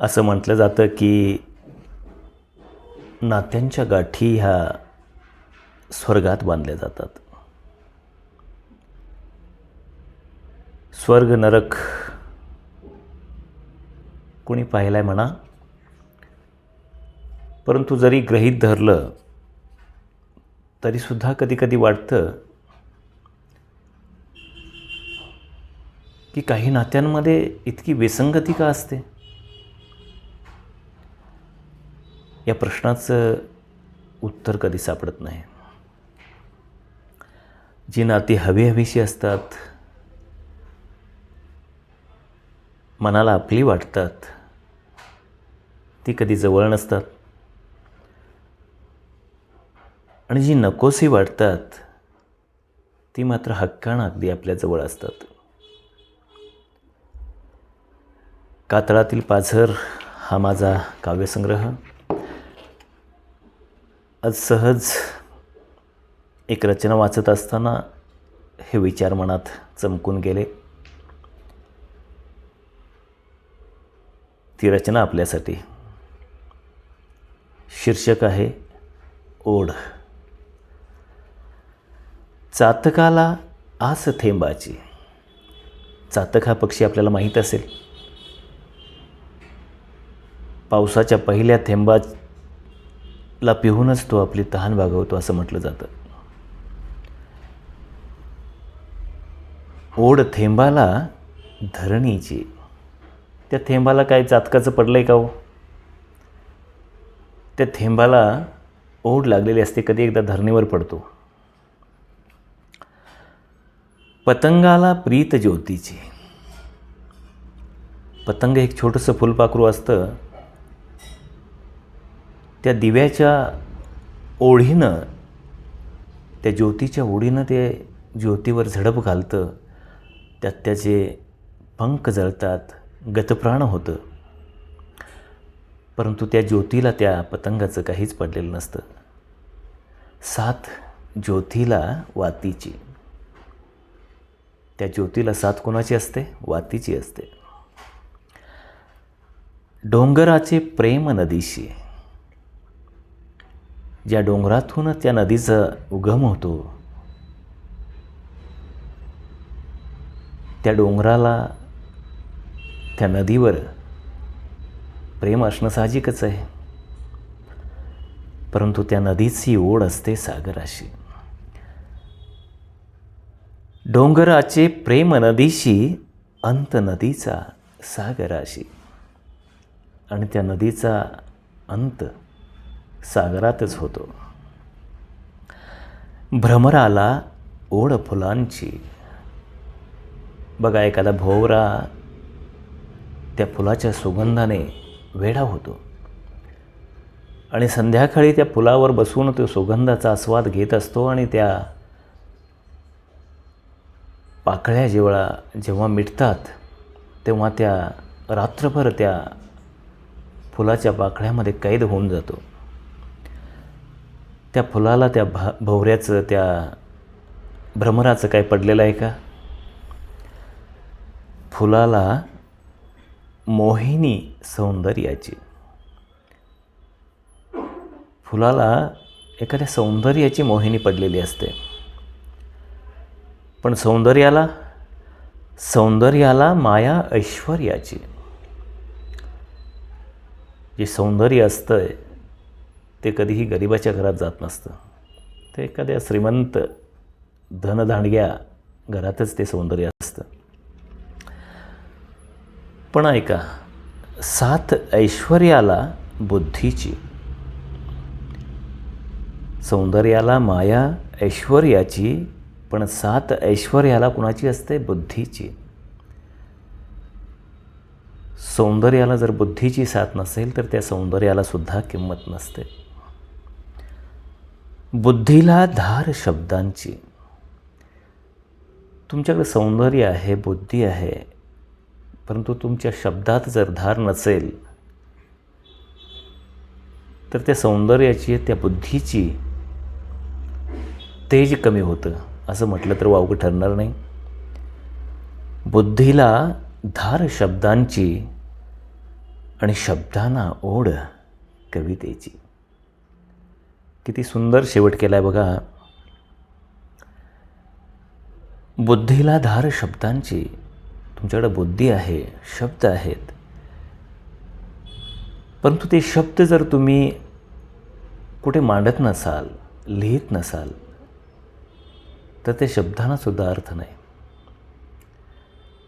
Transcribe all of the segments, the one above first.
असं म्हटलं जातं की नात्यांच्या गाठी ह्या स्वर्गात बांधल्या जातात. स्वर्ग नरक कोणी पाहिलं आहे म्हणा. परंतु जरी ग्रहीत धरलं तरीसुद्धा कधीकधी वाटतं की काही नात्यांमध्ये इतकी विसंगती का असते? या प्रश्नाचं उत्तर कधी सापडत नाही. जी नाती हवी हवीशी असतात मनाला आपली वाटतात ती कधी जवळ नसतात. आणि जी नकोसी वाटतात ती मात्र हक्कानं अगदी आपल्याजवळ असतात. कातळातील पाझर हा माझा काव्यसंग्रह. आज सहज एक रचना वाचत असताना हे विचार मनात चमकून गेले. ती रचना आपल्यासाठी शीर्षक आहे ओढ. चातकाला आस थेंबाची. चातक हा पक्षी आपल्याला माहीत असेल. पावसाच्या पहिल्या ला पिहूनच तो आपली तहान भागवतो असं म्हटलं जातं. ओढ थेंबाला धरणीची. त्या थेंबाला काय चातकाचं पडलं आहे का हो? त्या थेंबाला ओढ लागलेली असते कधी एकदा धरणीवर पडतो. पतंगाला प्रीत ज्योतीची. पतंग एक छोटंसं फुलपाखरू असतं त्या दिव्याच्या ओढीनं त्या ज्योतीच्या ओढीनं ते ज्योतीवर झडप घालतं. त्यात त्याचे पंख जळतात गतप्राण होतं. परंतु त्या ज्योतीला त्या पतंगाचं काहीच पडलेलं नसतं. साथ ज्योतीला वातीची. त्या ज्योतीला साथ कोणाची असते? वातीची असते. डोंगराचे प्रेम नदीशी. ज्या डोंगरातून त्या नदीचा उगम होतो त्या डोंगराला त्या नदीवर प्रेम असणं साहजिकच आहे. परंतु त्या नदीची ओढ असते सागराशी. डोंगराचे प्रेम नदीशी अंत नदीचा सागराशी. आणि त्या नदीचा अंत सागरातच होतो. भ्रमराला ओढ फुलांची. बघा एखादा भोवरा त्या फुलाच्या सुगंधाने वेढा होतो. आणि संध्याकाळी त्या फुलावर बसून तो सुगंधाचा आस्वाद घेत असतो आणि त्या पाकळ्या जेवळा जेव्हा मिटतात तेव्हा त्या रात्रभर त्या फुलाच्या पाकळ्यामध्ये कैद होऊन जातो. त्या फुलाला त्या भा भोवऱ्याचं त्या भ्रमराचं काय पडलेलं आहे का? फुलाला मोहिनी सौंदर्याची. फुलाला एखाद्या सौंदर्याची मोहिनी पडलेली असते. पण सौंदर्याला सौंदर्याला माया ऐश्वर्याची. जे सौंदर्य असतं ते कधीही गरिबाच्या घरात जात नसतं. ते एखाद्या श्रीमंत धनदांडग्या घरातच ते सौंदर्य असतं. पण ऐका सात ऐश्वर्याला बुद्धीची सौंदर्याला माया ऐश्वर्याची पण सात ऐश्वर्याला कुणाची असते? बुद्धीची. सौंदर्याला जर बुद्धीची साथ नसेल तर त्या सौंदर्याला सुद्धा किंमत नसते. बुद्धीला धार शब्दांची. तुमच्याकडे सौंदर्य आहे बुद्धी आहे परंतु तुमच्या शब्दात जर धार नसेल तर त्या सौंदर्याची त्या बुद्धीची तेज कमी होतं. असं म्हटलं तर वावगं ठरणार नाही. बुद्धीला धार शब्दांची आणि शब्दांना ओढ कवितेची. किती सुंदर शेवट केला आहे बघा. बुद्धीला धार शब्दांची तुमच्याकडे बुद्धी आहे शब्द आहेत. परंतु ते शब्द जर तुम्ही कुठे मांडत नसाल लिहित नसाल तर त्या शब्दांना सुद्धा अर्थ नाही.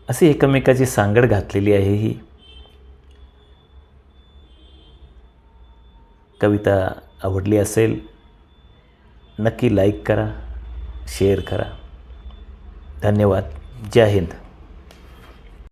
अशी एकमेकाची सांगड घातलेली आहे ही. कविता आवडली असेल नक्की लाईक करा शेअर करा. धन्यवाद. जय हिंद.